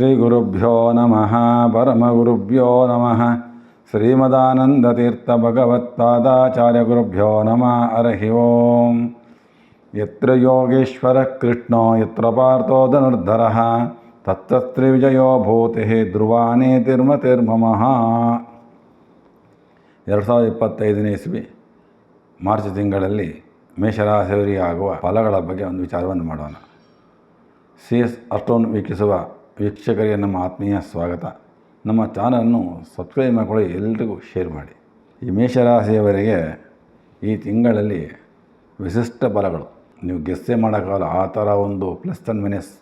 ಶ್ರೀಗುರುಭ್ಯೋ ನಮಃ. ಪರಮಗುರುಭ್ಯೋ ನಮಃ. ಶ್ರೀಮದಾನಂದತೀರ್ಥಭಗವತ್ಪಾದಾಚಾರ್ಯಗುರುಭ್ಯೋ ನಮಃ. ಅರ್ಹಿ ಓಂ. ಯತ್ರ ಯೋಗೇಶ್ವರ ಕೃಷ್ಣೋ, ಯತ್ರ ಪಾರ್ಥೋ ಧನುರ್ಧರಃ ತತ್ತಸ್ತ್ರೀ ಧ್ರುವಾನೇ ಭೂತಿ ಧ್ರುವಾನೇತಿರ್ಮತಿರ್ಮಮಃ ಎರಡು ಸಾವಿರದ ಇಪ್ಪತ್ತೈದನೇ ಇಸ್ವಿ, ಮಾರ್ಚ್ ತಿಂಗಳಲ್ಲಿ ಮೇಷರಾಶಿಯವರಿಗೆ ಆಗುವ ಫಲಗಳ ಬಗ್ಗೆ ಒಂದು ವಿಚಾರವನ್ನು ಮಾಡೋಣ. ಸಿ ಎಸ್ ಅಷ್ಟೊಂದು ವೀಕ್ಷಿಸುವ ವೀಕ್ಷಕರಿಗೆ ನಮ್ಮ ಆತ್ಮೀಯ ಸ್ವಾಗತ. ನಮ್ಮ ಚಾನಲನ್ನು ಸಬ್ಸ್ಕ್ರೈಬ್ ಮಾಡಿಕೊಳ್ಳಿ, ಎಲ್ರಿಗೂ ಶೇರ್ ಮಾಡಿ. ಈ ಮೇಷರಾಶಿಯವರಿಗೆ ಈ ತಿಂಗಳಲ್ಲಿ ವಿಶಿಷ್ಟ ಬಲಗಳು. ನೀವು ಗೆಸ್ಸೆ ಮಾಡೋಕ್ಕಾಗಲ್ಲ, ಆ ಥರ ಒಂದು ಪ್ಲಸ್ ಅಂಡ್ ಮೈನಸ್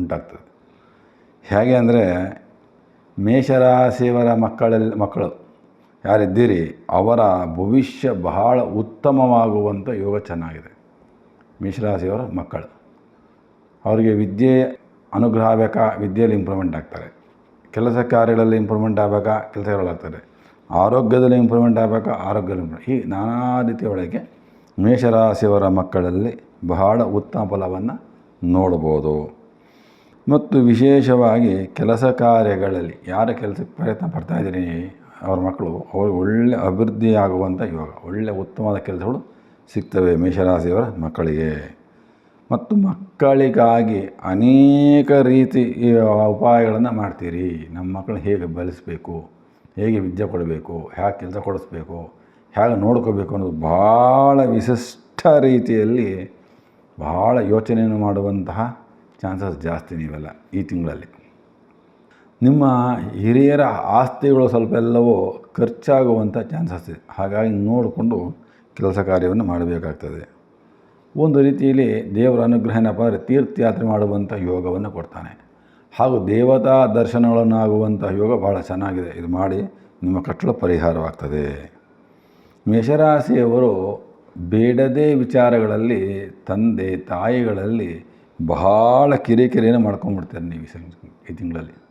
ಉಂಟಾಗ್ತದೆ. ಹೇಗೆ ಅಂದರೆ, ಮೇಷರಾಶಿಯವರ ಮಕ್ಕಳಲ್ಲಿ, ಮಕ್ಕಳು, ಯಾರಿದ್ದೀರಿ, ಅವರ ಭವಿಷ್ಯ ಬಹಳ ಉತ್ತಮವಾಗುವಂಥ ಯೋಗ ಚೆನ್ನಾಗಿದೆ. ಮೇಷರಾಶಿಯವರ ಮಕ್ಕಳು, ಅವರಿಗೆ ವಿದ್ಯೆ ಅನುಗ್ರಹ ಆಗಬೇಕಾ ವಿದ್ಯೆಯಲ್ಲಿ ಇಂಪ್ರೂವ್ಮೆಂಟ್ ಆಗ್ತಾರೆ. ಕೆಲಸ ಕಾರ್ಯಗಳಲ್ಲಿ ಇಂಪ್ರೂವ್ಮೆಂಟ್ ಆಗಬೇಕಾ? ಕೆಲಸಗಳಾಗ್ತಾರೆ ಆರೋಗ್ಯದಲ್ಲಿ ಇಂಪ್ರೂವ್ಮೆಂಟ್ ಆಗಬೇಕಾ? ಆರೋಗ್ಯದಲ್ಲಿ ಇಂಪ್ರೂವ್ ಈ ನಾನಾ ರೀತಿಯ ಒಳಗೆ ಮೇಷರಾಶಿಯವರ ಮಕ್ಕಳಲ್ಲಿ ಬಹಳ ಉತ್ತಮ ಫಲವನ್ನು ನೋಡ್ಬೋದು. ಮತ್ತು ವಿಶೇಷವಾಗಿ ಕೆಲಸ ಕಾರ್ಯಗಳಲ್ಲಿ ಯಾರ ಕೆಲಸಕ್ಕೆ ಪ್ರಯತ್ನ ಪಡ್ತಾ ಇದ್ದೀನಿ? ಅವ್ರ ಮಕ್ಕಳು ಅವ್ರಿಗೆ ಒಳ್ಳೆ ಅಭಿವೃದ್ಧಿ ಆಗುವಂಥ ಯೋಗ ಒಳ್ಳೆಯ ಉತ್ತಮವಾದ ಕೆಲಸಗಳು ಸಿಗ್ತವೆ ಮೇಷರಾಶಿಯವರ ಮಕ್ಕಳಿಗೆ. ಮತ್ತು ಮಕ್ಕಳಿಗಾಗಿ ಅನೇಕ ರೀತಿ ಉಪಾಯಗಳನ್ನು ಮಾಡ್ತೀರಿ. ನಮ್ಮ ಮಕ್ಕಳನ್ನ ಹೇಗೆ ಬೆಳೆಸಬೇಕು, ಹೇಗೆ ವಿದ್ಯೆ ಕೊಡಬೇಕು ಹೇಗೆ ಕೆಲಸ ಕೊಡಿಸ್ಬೇಕು ಹೇಗೆ ನೋಡ್ಕೋಬೇಕು ಅನ್ನೋದು ಭಾಳ ವಿಶಿಷ್ಟ ರೀತಿಯಲ್ಲಿ ಭಾಳ ಯೋಚನೆಯನ್ನು ಮಾಡುವಂತಹ ಚಾನ್ಸಸ್ ಜಾಸ್ತಿ ನೀವೆಲ್ಲ ಈ ತಿಂಗಳಲ್ಲಿ. ನಿಮ್ಮ ಹಿರಿಯರ ಆಸ್ತಿಗಳು ಸ್ವಲ್ಪ ಎಲ್ಲವೂ ಖರ್ಚಾಗುವಂಥ ಚಾನ್ಸಸ್ ಇದೆ. ಹಾಗಾಗಿ ನೋಡಿಕೊಂಡು ಕೆಲಸ ಕಾರ್ಯವನ್ನು ಮಾಡಬೇಕಾಗ್ತದೆ. ಒಂದು ರೀತಿಯಲ್ಲಿ ದೇವರ ಅನುಗ್ರಹ ಏನಪ್ಪ ಅಂದರೆ ತೀರ್ಥಯಾತ್ರೆ ಮಾಡುವಂಥ ಯೋಗವನ್ನು ಕೊಡ್ತಾನೆ. ಹಾಗೂ ದೇವತಾ ದರ್ಶನಗಳನ್ನಾಗುವಂಥ ಯೋಗ ಭಾಳ ಚೆನ್ನಾಗಿದೆ. ಇದು ಮಾಡಿ ನಿಮ್ಮ ಕಟ್ಟಲು ಪರಿಹಾರವಾಗ್ತದೆ. ಮೇಷರಾಶಿಯವರು ಬೇಡದೇ ವಿಚಾರಗಳಲ್ಲಿ, ತಂದೆ, ತಾಯಿಗಳಲ್ಲಿ ಬಹಳ ಕಿರಿಕಿರಿಯನ್ನು ಮಾಡ್ಕೊಂಡ್ಬಿಡ್ತಾರೆ ನೀವು ಈ ತಿಂಗಳಲ್ಲಿ.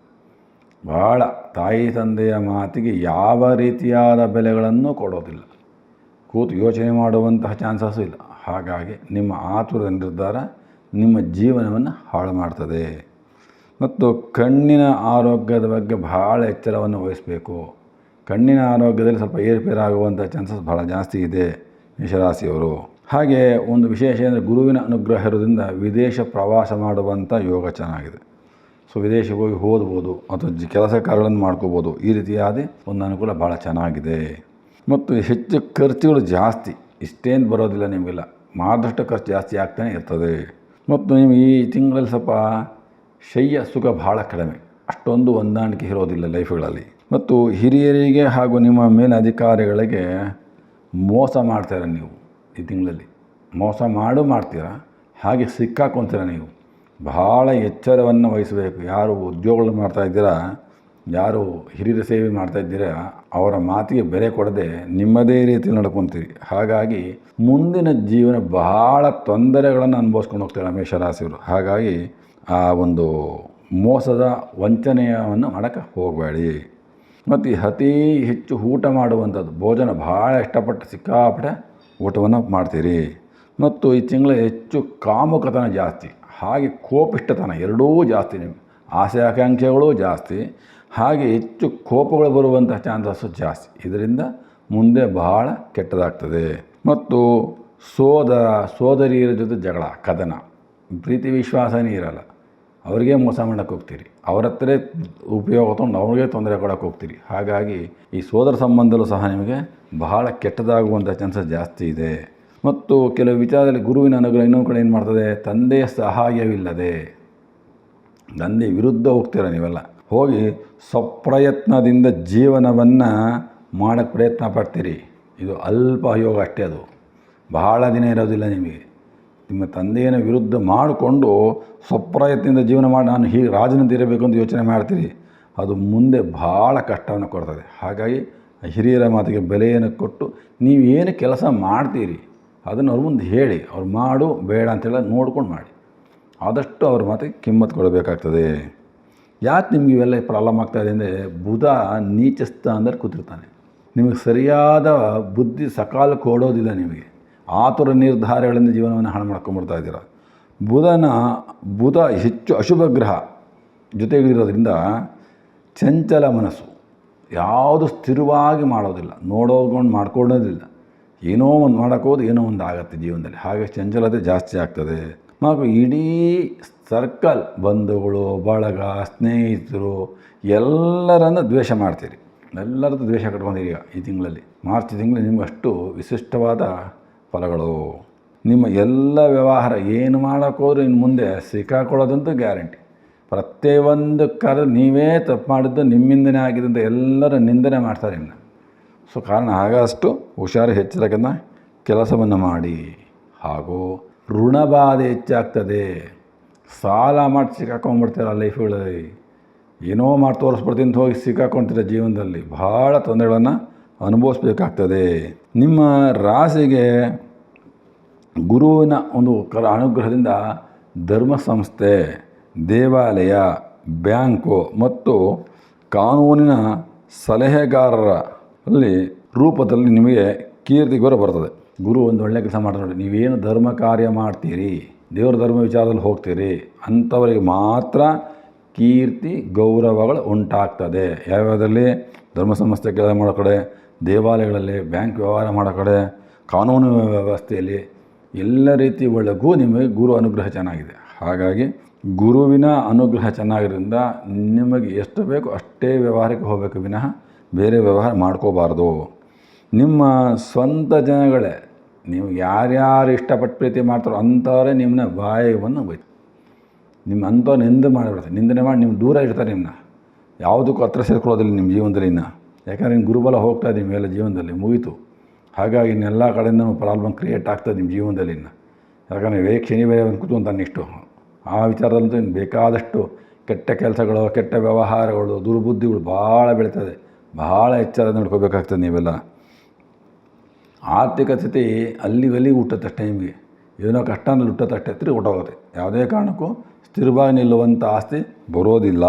ಭಾಳ ತಾಯಿ ತಂದೆಯ ಮಾತಿಗೆ ಯಾವ ರೀತಿಯಾದ ಬೆಲೆಗಳನ್ನು ಕೊಡೋದಿಲ್ಲ. ಕೂತು ಯೋಚನೆ ಮಾಡುವಂತಹ ಚಾನ್ಸಸ್ಸು ಇಲ್ಲ. ಹಾಗಾಗಿ ನಿಮ್ಮ ಆತುರದ ನಿರ್ಧಾರ ನಿಮ್ಮ ಜೀವನವನ್ನು ಹಾಳು ಮಾಡ್ತದೆ. ಮತ್ತು ಕಣ್ಣಿನ ಆರೋಗ್ಯದ ಬಗ್ಗೆ ಭಾಳ ಎಚ್ಚರವನ್ನು ವಹಿಸಬೇಕು. ಕಣ್ಣಿನ ಆರೋಗ್ಯದಲ್ಲಿ ಸ್ವಲ್ಪ ಏರುಪೇರಾಗುವಂಥ ಚಾನ್ಸಸ್ ಭಾಳ ಜಾಸ್ತಿ ಇದೆ ಮೇಷರಾಶಿಯವರು. ಹಾಗೆ ಒಂದು ವಿಶೇಷ ಅಂದರೆ ಗುರುವಿನ ಅನುಗ್ರಹ ಇರೋದ್ರಿಂದ ವಿದೇಶ ಪ್ರವಾಸ ಮಾಡುವಂಥ ಯೋಗ ಚೆನ್ನಾಗಿದೆ. ಸೊ ವಿದೇಶಕ್ಕೆ ಹೋಗಿ ಓದ್ಬೋದು ಅಥವಾ ಕೆಲಸ ಕಾರ್ಯಗಳನ್ನು ಮಾಡ್ಕೋಬೋದು ಈ ರೀತಿಯಾದ ಒಂದು ಅನುಕೂಲ ಭಾಳ ಚೆನ್ನಾಗಿದೆ. ಮತ್ತು ಹೆಚ್ಚು ಖರ್ಚುಗಳು ಜಾಸ್ತಿ. ಇಷ್ಟೇನು ಬರೋದಿಲ್ಲ ನಿಮಗೆಲ್ಲ. ಮಾಡಿದಷ್ಟು ಖರ್ಚು ಜಾಸ್ತಿ ಆಗ್ತಾನೆ ಇರ್ತದೆ. ಮತ್ತು ನೀವು ಈ ತಿಂಗಳಲ್ಲಿ ಸ್ವಲ್ಪ ಶಯ್ಯ ಸುಖ ಭಾಳ ಕಡಿಮೆ. ಅಷ್ಟೊಂದು ಹೊಂದಾಣಿಕೆ ಇರೋದಿಲ್ಲ ಲೈಫ್ಗಳಲ್ಲಿ. ಮತ್ತು ಹಿರಿಯರಿಗೆ ಹಾಗೂ ನಿಮ್ಮ ಮೇಲಧಿಕಾರಿಗಳಿಗೆ ಮೋಸ ಮಾಡ್ತೀರ ನೀವು ಈ ತಿಂಗಳಲ್ಲಿ? ಮೋಸ ಮಾಡು ಮಾಡ್ತೀರಾ? ಹಾಗೆ ಸಿಕ್ಕಾಕೊತೀರ ನೀವು? ಭಾಳ ಎಚ್ಚರವನ್ನು ವಹಿಸಬೇಕು. ಯಾರು ಉದ್ಯೋಗಗಳು ಮಾಡ್ತಾ ಇದ್ದೀರಾ? ಯಾರು ಹಿರಿಯರ ಸೇವೆ ಮಾಡ್ತಾ ಇದ್ದೀರಾ? ಅವರ ಮಾತಿಗೆ ಬೆಲೆ ಕೊಡದೆ ನಿಮ್ಮದೇ ರೀತಿಯಲ್ಲಿ ನಡ್ಕೊತೀರಿ. ಹಾಗಾಗಿ ಮುಂದಿನ ಜೀವನ ಬಹಳ ತೊಂದರೆಗಳನ್ನು ಅನುಭವಿಸ್ಕೊಂಡು ಹೋಗ್ತಾರೆ ಮೇಷರಾಶಿಯವರು ಹಾಗಾಗಿ ಆ ಒಂದು ಮೋಸದ ವಂಚನೆಯನ್ನು ಮಾಡೋಕ್ಕೆ ಹೋಗಬೇಡಿ. ಮತ್ತು ಅತಿ ಹೆಚ್ಚು ಊಟ ಮಾಡುವಂಥದ್ದು, ಭೋಜನ ಭಾಳ ಇಷ್ಟಪಟ್ಟು ಸಿಕ್ಕಾಪಟ್ಟೆ ಊಟವನ್ನು ಮಾಡ್ತೀರಿ. ಮತ್ತು ಈ ತಿಂಗಳ ಹೆಚ್ಚು ಕಾಮುಕತನ ಜಾಸ್ತಿ, ಹಾಗೆ ಕೋಪಿಷ್ಟತನ ಎರಡೂ ಜಾಸ್ತಿ ನೀವು ಆಸೆ ಆಕಾಂಕ್ಷೆಗಳು ಜಾಸ್ತಿ, ಹಾಗೆ ಹೆಚ್ಚು ಕೋಪಗಳು ಬರುವಂಥ ಚಾನ್ಸಸ್ಸು ಜಾಸ್ತಿ. ಇದರಿಂದ ಮುಂದೆ ಬಹಳ ಕೆಟ್ಟದಾಗ್ತದೆ. ಮತ್ತು ಸೋದರ, ಸೋದರಿಯರ ಜೊತೆ ಜಗಳ, ಕದನ. ಪ್ರೀತಿ, ವಿಶ್ವಾಸನೇ ಇರಲ್ಲ. ಅವರಿಗೆ ಮೋಸ ಮಾಡೋಕ್ಕೆ ಹೋಗ್ತೀರಿ. ಅವ್ರ ಹತ್ರ ಉಪಯೋಗ ತೊಗೊಂಡು ಅವ್ರಿಗೆ ತೊಂದರೆ ಕೊಡೋಕ್ಕೆ ಹೋಗ್ತೀರಿ. ಹಾಗಾಗಿ ಈ ಸೋದರ ಸಂಬಂಧದಲ್ಲೂ ಸಹ ನಿಮಗೆ ಬಹಳ ಕೆಟ್ಟದಾಗುವಂಥ ಚಾನ್ಸಸ್ ಜಾಸ್ತಿ ಇದೆ. ಮತ್ತು ಕೆಲವು ವಿಚಾರದಲ್ಲಿ ಗುರುವಿನ ಅನುಗ್ರಹ ಇನ್ನೊಂದು ಕಡೆ ಏನು ಮಾಡ್ತದೆ? ತಂದೆಯ ಸಹಾಯವಿಲ್ಲದೆ. ತಂದೆ ವಿರುದ್ಧ ಹೋಗ್ತೀರ ನೀವೆಲ್ಲ? ಹೋಗಿ ಸ್ವಪ್ರಯತ್ನದಿಂದ ಜೀವನವನ್ನು ಮಾಡೋಕ್ಕೆ ಪ್ರಯತ್ನ ಪಡ್ತೀರಿ. ಇದು ಅಲ್ಪ ಯೋಗ ಅಷ್ಟೇ ಅದು. ಬಹಳ ದಿನ ಇರೋದಿಲ್ಲ ನಿಮಗೆ. ನಿಮ್ಮ ತಂದೆಯನ್ನು ವಿರುದ್ಧ ಮಾಡಿಕೊಂಡು ಸ್ವಪ್ರಯತ್ನದಿಂದ ಜೀವನ ಮಾಡಿ ನಾನು ಹೀಗೆ ರಾಜನಂತೆ ಇರಬೇಕು ಅಂತ ಯೋಚನೆ ಮಾಡ್ತೀರಿ. ಅದು ಮುಂದೆ ಭಾಳ ಕಷ್ಟವನ್ನು ಕೊಡ್ತದೆ. ಹಾಗಾಗಿ ಹಿರಿಯರ ಮಾತಿಗೆ ಬೆಲೆಯನ್ನು ಕೊಟ್ಟು ನೀವೇನು ಕೆಲಸ ಮಾಡ್ತೀರಿ ಅದನ್ನು ಅವ್ರ ಮುಂದೆ ಹೇಳಿ. ಅವ್ರು ಮಾಡು, ಬೇಡ ಅಂತೇಳಿ ನೋಡ್ಕೊಂಡು ಮಾಡಿ. ಆದಷ್ಟು ಅವ್ರ ಮಾತಿಗೆ ಕಿಮ್ಮತ್ತು ಕೊಡಬೇಕಾಗ್ತದೆ. ಯಾಕೆ ನಿಮ್ಗೆ ಇವೆಲ್ಲ ಪ್ರಾಬ್ಲಮ್ ಆಗ್ತಾಯಿದೆ ಅಂದರೆ ಬುಧ ನೀಚ ಅಂದರೆ ಕೂತಿರ್ತಾನೆ. ನಿಮಗೆ ಸರಿಯಾದ ಬುದ್ಧಿ ಸಕಾಲ ಕೊಡೋದಿಲ್ಲ ನಿಮಗೆ. ಆತುರ ನಿರ್ಧಾರಗಳಿಂದ ಜೀವನವನ್ನು ಹಾಳು ಮಾಡ್ಕೊಂಡ್ಬಿಡ್ತಾ ಇದ್ದೀರ. ಬುಧನ, ಬುಧ ಹೆಚ್ಚು ಅಶುಭ ಗ್ರಹ ಜೊತೆಗಿರೋದ್ರಿಂದ ಚಂಚಲ ಮನಸ್ಸು. ಯಾವುದು ಸ್ಥಿರವಾಗಿ ಮಾಡೋದಿಲ್ಲ. ನೋಡೋಕೊಂಡು ಮಾಡ್ಕೊಳ್ಳೋದಿಲ್ಲ. ಏನೋ ಒಂದು ಮಾಡೋಕ್ಕೋದು, ಏನೋ ಒಂದು ಆಗುತ್ತೆ ಜೀವನದಲ್ಲಿ. ಹಾಗೆ ಚಂಚಲತೆ ಜಾಸ್ತಿ ಆಗ್ತದೆ. ಹಾಗೂ ಇಡೀ ಸರ್ಕಲ್ ಬಂಧುಗಳು, ಬಳಗ, ಸ್ನೇಹಿತರು ಎಲ್ಲರನ್ನು ದ್ವೇಷ ಮಾಡ್ತೀರಿ. ಎಲ್ಲರದ್ದು ದ್ವೇಷ ಕಟ್ಕೊಂಡಿರಿ ಈ ತಿಂಗಳಲ್ಲಿ. ಮಾರ್ಚ್ ತಿಂಗಳು ನಿಮ್ಗೆ ಅಷ್ಟು ವಿಶಿಷ್ಟವಾದ ಫಲಗಳು. ನಿಮ್ಮ ಎಲ್ಲ ವ್ಯವಹಾರ ಏನು ಮಾಡೋಕ್ಕೋದ್ರೂ ಇನ್ನು ಮುಂದೆ ಸಿಕ್ಕಾಕೊಳ್ಳೋದಂತೂ ಗ್ಯಾರಂಟಿ. ಪ್ರತಿಯೊಂದು ಕರ ನೀವೇ ತಪ್ಪು ಮಾಡಿದ್ದು ನಿಮ್ಮಿಂದನೇ ಆಗಿದೆ ಅಂತ ಎಲ್ಲರ ನಿಂದನೆ ಮಾಡ್ತಾರೆ ಇನ್ನು ಸೊ ಕಾರಣ ಆಗಷ್ಟು ಹುಷಾರು ಹೆಚ್ಚಿರಕ್ಕಿಂತ ಕೆಲಸವನ್ನು ಮಾಡಿ. ಹಾಗೂ ಋಣಬಾಧೆ ಹೆಚ್ಚಾಗ್ತದೆ ಸಾಲ ಮಾಡಿ ಸಿಕ್ಕಾಕೊಂಡ್ಬಿಡ್ತೀರ ಲೈಫ್ಗಳಲ್ಲಿ ಏನೋ ಮಾಡಿ ತೋರಿಸ್ಬಿಡ್ತೀನಿ ಹೋಗಿ ಸಿಕ್ಕಾಕೊಳ್ತೀರ ಜೀವನದಲ್ಲಿ ಭಾಳ ತೊಂದರೆಗಳನ್ನು ಅನುಭವಿಸ್ಬೇಕಾಗ್ತದೆ. ನಿಮ್ಮ ರಾಸಿಗೆ ಗುರುವಿನ ಒಂದು ಕರ ಅನುಗ್ರಹದಿಂದ ಧರ್ಮ ಸಂಸ್ಥೆ ದೇವಾಲಯ, ಬ್ಯಾಂಕು ಮತ್ತು ಕಾನೂನಿನ ಸಲಹೆಗಾರರಲ್ಲಿ ರೂಪದಲ್ಲಿ ನಿಮಗೆ ಕೀರ್ತಿ ಗೌರವ ಬರ್ತದೆ. ಗುರು ಒಂದು ಒಳ್ಳೆಯ ಕೆಲಸ ಮಾಡ್ತಾರೆ ನೋಡಿ, ನೀವೇನು ಧರ್ಮ ಕಾರ್ಯ ಮಾಡ್ತೀರಿ, ದೇವರ ಧರ್ಮ ವಿಚಾರದಲ್ಲಿ ಹೋಗ್ತೀರಿ, ಅಂಥವರಿಗೆ ಮಾತ್ರ ಕೀರ್ತಿ, ಗೌರವಗಳು ಉಂಟಾಗ್ತದೆ. ಯಾವ್ಯಾವುದರಲ್ಲಿ? ಧರ್ಮ ಸಂಸ್ಥೆ ಕೆಲಸ ಮಾಡೋ ಕಡೆ, ದೇವಾಲಯಗಳಲ್ಲಿ, ಬ್ಯಾಂಕ್ ವ್ಯವಹಾರ ಮಾಡೋ ಕಡೆ, ಕಾನೂನು ವ್ಯವಸ್ಥೆಯಲ್ಲಿ ಎಲ್ಲ ರೀತಿ ಒಳಗೂ ನಿಮಗೆ ಗುರು ಅನುಗ್ರಹ ಚೆನ್ನಾಗಿದೆ. ಹಾಗಾಗಿ ಗುರುವಿನ ಅನುಗ್ರಹ ಚೆನ್ನಾಗಿರೋದ್ರಿಂದ ನಿಮಗೆ ಎಷ್ಟು ಬೇಕು ಅಷ್ಟೇ ವ್ಯವಹಾರಕ್ಕೆ ಹೋಗಬೇಕು. ವಿನಃ ಬೇರೆ ವ್ಯವಹಾರ ಮಾಡ್ಕೋಬಾರ್ದು. ನಿಮ್ಮ ಸ್ವಂತ ಜನಗಳೇ, ನೀವು ಯಾರ್ಯಾರು ಇಷ್ಟಪಟ್ಟು ಪ್ರೀತಿ ಮಾಡ್ತಾರೋ ಅಂಥವರೇ ನಿಮ್ಮನ್ನ ಬಾಯವನ್ನು ಬೈತಾರೆ ನಿಮ್ಮ ಅಂಥವ್ರು ನಿಂದೆ ಮಾಡಿಬಿಡ್ತಾರೆ. ನಿಂದನೆ ಮಾಡಿ ನಿಮ್ಮ ದೂರ ಇಡ್ತಾರೆ ನಿಮ್ಮನ್ನ ಯಾವುದಕ್ಕೂ ಹತ್ರ ಸೇರ್ಕೊಳ್ಳೋದಿಲ್ಲ ನಿಮ್ಮ ಜೀವನದಲ್ಲಿ ಇನ್ನು. ಯಾಕಂದರೆ ನಿಮ್ಮ ಗುರುಬಲ ಹೋಗ್ತಾ ಇದೆ ನಿಮ್ಮೆಲ್ಲ ಜೀವನದಲ್ಲಿ, ಮುಗೀತು. ಹಾಗಾಗಿ ಇನ್ನೆಲ್ಲ ಕಡೆಯಿಂದನೂ ಪ್ರಾಬ್ಲಮ್ ಕ್ರಿಯೇಟ್ ಆಗ್ತದೆ ನಿಮ್ಮ ಜೀವನದಲ್ಲಿ ಇನ್ನು. ಯಾಕಂದರೆ ವೇಕ್ಷಣೆ ಶನಿ ಬೇರೆ ಒಂದು ಕೂತ್ಕೊಂತಾನೆ ಅಂತಿಷ್ಟು ಆ ವಿಚಾರದಲ್ಲಂತೂ ಇನ್ನು ಬೇಕಾದಷ್ಟು ಕೆಟ್ಟ ಕೆಲಸಗಳು, ಕೆಟ್ಟ ವ್ಯವಹಾರಗಳು, ದುರ್ಬುದ್ಧಿಗಳು ಭಾಳ ಬೆಳೀತದೆ. ಭಾಳ ಎಚ್ಚರ ನೋಡ್ಕೋಬೇಕಾಗ್ತದೆ ನೀವೆಲ್ಲ. ಆರ್ಥಿಕ ಸ್ಥಿತಿ ಅಲ್ಲಿಗಲ್ಲಿಗೆ ಹುಟ್ಟುತ್ತೆ ಟೈಮ್ಗೆ ಏನೋ ಕಷ್ಟ ಅಂದ್ರೆ ಹುಟ್ಟುತ್ತಷ್ಟೇ ತಿರುಗಿ ಹೊಟ್ಟೋಗುತ್ತೆ ಯಾವುದೇ ಕಾರಣಕ್ಕೂ ಸ್ಥಿರವಾಗಿ ನಿಲ್ಲುವಂಥ ಆಸ್ತಿ ಬರೋದಿಲ್ಲ.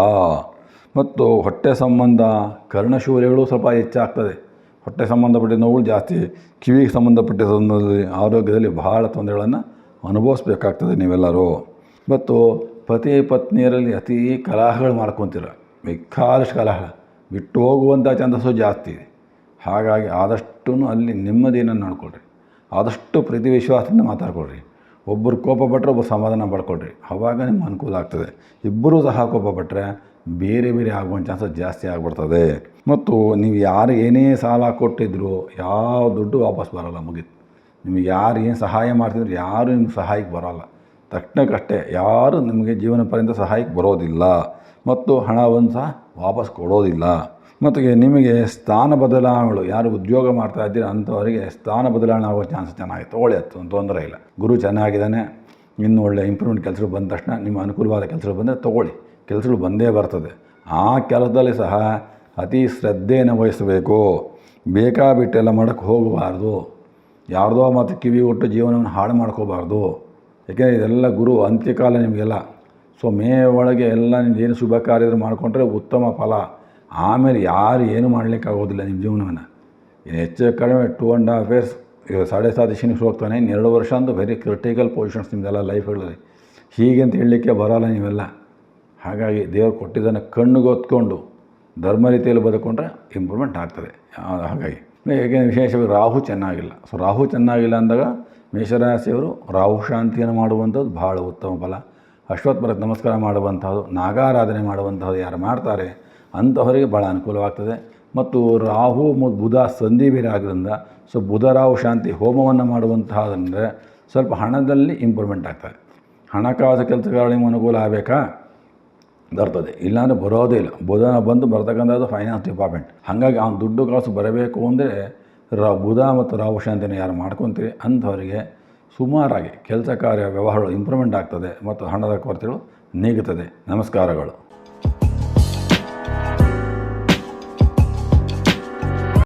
ಮತ್ತು ಹೊಟ್ಟೆ ಸಂಬಂಧ ಕರ್ಣಶೂರ್ಯಗಳು ಸ್ವಲ್ಪ ಹೆಚ್ಚಾಗ್ತದೆ. ಹೊಟ್ಟೆ ಸಂಬಂಧಪಟ್ಟ ನೋವುಗಳು ಜಾಸ್ತಿ, ಕಿವಿಗೆ ಸಂಬಂಧಪಟ್ಟ ಆರೋಗ್ಯದಲ್ಲಿ ಬಹಳ ತೊಂದರೆಗಳನ್ನು ಅನುಭವಿಸ್ಬೇಕಾಗ್ತದೆ ನೀವೆಲ್ಲರೂ. ಮತ್ತು ಪತಿ ಪತ್ನಿಯರಲ್ಲಿ ಅತಿ ಕಲಹಗಳು ಮಾಡ್ಕೊತೀರ. ಬೇಕಾದಷ್ಟು ಕಲಹ ಬಿಟ್ಟು ಹೋಗುವಂಥ ಛಂದಸ್ಸು ಜಾಸ್ತಿ ಇದೆ. ಹಾಗಾಗಿ ಆದಷ್ಟು ಅಲ್ಲಿ ನೆಮ್ಮದಿಯನ್ನು ನೋಡ್ಕೊಳ್ರಿ. ಆದಷ್ಟು ಪ್ರೀತಿ ವಿಶ್ವಾಸದಿಂದ ಮಾತಾಡ್ಕೊಳ್ರಿ. ಒಬ್ಬರು ಕೋಪ ಪಟ್ಟರೆ ಒಬ್ಬರು ಸಮಾಧಾನ ಪಡ್ಕೊಳ್ರಿ. ಆವಾಗ ನಿಮ್ಗೆ ಅನುಕೂಲ ಆಗ್ತದೆ. ಇಬ್ಬರೂ ಸಹ ಕೋಪ ಪಟ್ಟರೆ ಬೇರೆ ಬೇರೆ ಆಗುವ ಚಾನ್ಸಸ್ ಜಾಸ್ತಿ ಆಗಿಬಿಡ್ತದೆ. ಮತ್ತು ನೀವು ಯಾರು ಏನೇ ಸಾಲ ಕೊಟ್ಟಿದ್ರು ಯಾವ ದುಡ್ಡು ವಾಪಸ್ ಬರೋಲ್ಲ ಮುಗೀತು. ನಿಮಗೆ ಯಾರು ಏನು ಸಹಾಯ ಮಾಡ್ತಿದ್ರು ಯಾರು ನಿಮ್ಮ ಸಹಾಯಕ್ಕೆ ಬರೋಲ್ಲ. ತಕ್ಷಣಕ್ಕಷ್ಟೇ ಯಾರು ನಿಮಗೆ ಜೀವನ ಪರ್ಯಂತ ಸಹಾಯಕ್ಕೆ ಬರೋದಿಲ್ಲ. ಮತ್ತು ಹಣವನ್ನು ಸಹ ವಾಪಸ್ ಕೊಡೋದಿಲ್ಲ. ಮತ್ತು ನಿಮಗೆ ಸ್ಥಾನ ಬದಲಾವಣೆಗಳು, ಯಾರು ಉದ್ಯೋಗ ಮಾಡ್ತಾ ಇದ್ದೀರ ಅಂಥವರಿಗೆ ಸ್ಥಾನ ಬದಲಾವಣೆ ಆಗೋ ಚಾನ್ಸ್ ಚೆನ್ನಾಗಿ ತೊಗೊಳ್ಳಿ ತೊಂದರೆ ಇಲ್ಲ. ಗುರು ಚೆನ್ನಾಗಿದ್ದಾನೆ, ಇನ್ನು ಒಳ್ಳೆ ಇಂಪ್ರೂವ್ಮೆಂಟ್ ಕೆಲಸಗಳು ಬಂದ ತಕ್ಷಣ ನಿಮ್ಮ ಅನುಕೂಲವಾದ ಕೆಲಸಗಳು ಬಂದರೆ ತೊಗೊಳ್ಳಿ. ಕೆಲಸಗಳು ಬಂದೇ ಬರ್ತದೆ. ಆ ಕೆಲಸದಲ್ಲಿ ಸಹ ಅತಿ ಶ್ರದ್ಧೆಯನ್ನು ವಹಿಸಬೇಕು. ಬೇಕಾಬಿಟ್ಟೆಲ್ಲ ಮಾಡೋಕ್ಕೆ ಹೋಗಬಾರ್ದು. ಯಾರ್ದೋ ಮತ್ತು ಕಿವಿ ಒಟ್ಟು ಜೀವನವನ್ನು ಹಾಳು ಮಾಡ್ಕೋಬಾರ್ದು. ಯಾಕೆಂದರೆ ಇದೆಲ್ಲ ಗುರು ಅಂತ್ಯಕಾಲ ನಿಮಗೆಲ್ಲ. ಸೊ ಮೇ ಒಳಗೆ ಎಲ್ಲ ಏನು ಶುಭ ಕಾರ್ಯಗಳು ಮಾಡಿಕೊಂಡ್ರೆ ಉತ್ತಮ ಫಲ. ಆಮೇಲೆ ಯಾರು ಏನು ಮಾಡಲಿಕ್ಕಾಗೋದಿಲ್ಲ ನಿಮ್ಮ ಜೀವನವನ್ನು. ಇನ್ನು ಹೆಚ್ಚು ಕಡಿಮೆ ಟೂ ಆ್ಯಂಡ್ ಹಾಫ್ ಇಯರ್ಸ್ ಸಾಡೆ ಸಾತ್ ಹೋಗ್ತಾನೆ. ಇನ್ನು ಎರಡು ವರ್ಷ ಅಂತೂ ವೆರಿ ಕ್ರಿಟಿಕಲ್ ಪೊಸಿಷನ್ಸ್ ನಿಮ್ಮದೆಲ್ಲ ಲೈಫ್ಗಳಲ್ಲಿ ಹೀಗೆ ಅಂತ ಹೇಳಲಿಕ್ಕೆ ಬರೋಲ್ಲ ನೀವೆಲ್ಲ. ಹಾಗಾಗಿ ದೇವರು ಕೊಟ್ಟಿದ್ದನ್ನು ಕಣ್ಣಿಗೊತ್ಕೊಂಡು ಧರ್ಮ ರೀತಿಯಲ್ಲಿ ಬದುಕೊಂಡ್ರೆ ಇಂಪ್ರೂವ್ಮೆಂಟ್ ಆಗ್ತದೆ. ಹಾಗಾಗಿ. ಈಗ ವಿಶೇಷವಾಗಿ ರಾಹು ಚೆನ್ನಾಗಿಲ್ಲ. ಸೊ ರಾಹು ಚೆನ್ನಾಗಿಲ್ಲ ಅಂದಾಗ ಮೇಷರಾಶಿಯವರು ರಾಹು ಶಾಂತಿಯನ್ನು ಮಾಡುವಂಥದ್ದು ಭಾಳ ಉತ್ತಮ ಫಲ. ಅಶ್ವತ್ಥಪರಕ್ಕೆ ನಮಸ್ಕಾರ ಮಾಡುವಂಥದ್ದು, ನಾಗಾರಾಧನೆ ಮಾಡುವಂಥದ್ದು ಯಾರು ಮಾಡ್ತಾರೆ ಅಂಥವರಿಗೆ ಭಾಳ ಅನುಕೂಲವಾಗ್ತದೆ. ಮತ್ತು ರಾಹು ಮತ್ತು ಬುಧ ಸಂಧಿ ಬೇರೆ ಆಗೋದ್ರಿಂದ ಸೊ ಬುಧ ರಾಹು ಶಾಂತಿ ಹೋಮವನ್ನು ಮಾಡುವಂತಹದಂದರೆ ಸ್ವಲ್ಪ ಹಣದಲ್ಲಿ ಇಂಪ್ರೂವ್ಮೆಂಟ್ ಆಗ್ತದೆ. ಹಣಕಾಸು ಕೆಲಸಗಳಿಗೆ ಅನುಕೂಲ ಆಗಬೇಕಾ? ಬರ್ತದೆ. ಇಲ್ಲಾಂದರೆ ಬರೋದೇ ಇಲ್ಲ. ಬುಧನ ಬಂದು ಬರ್ತಕ್ಕಂಥದ್ದು ಫೈನಾನ್ಸ್ ಡಿಪಾರ್ಟ್ಮೆಂಟ್ ಹಾಗಾಗಿ ಅವ್ನು ದುಡ್ಡು ಕಾಸು ಬರಬೇಕು ಅಂದರೆ ರ ಬುಧ ಮತ್ತು ರಾಹು ಶಾಂತಿನ ಯಾರು ಮಾಡ್ಕೊತೀರಿ? ಅಂಥವರಿಗೆ ಸುಮಾರಾಗಿ ಕೆಲಸ ಕಾರ್ಯ ವ್ಯವಹಾರಗಳು ಇಂಪ್ರೂವ್ಮೆಂಟ್ ಆಗ್ತದೆ ಮತ್ತು ಹಣದ ಕೊರತೆಗಳು ನೀಗುತ್ತದೆ. ನಮಸ್ಕಾರಗಳು.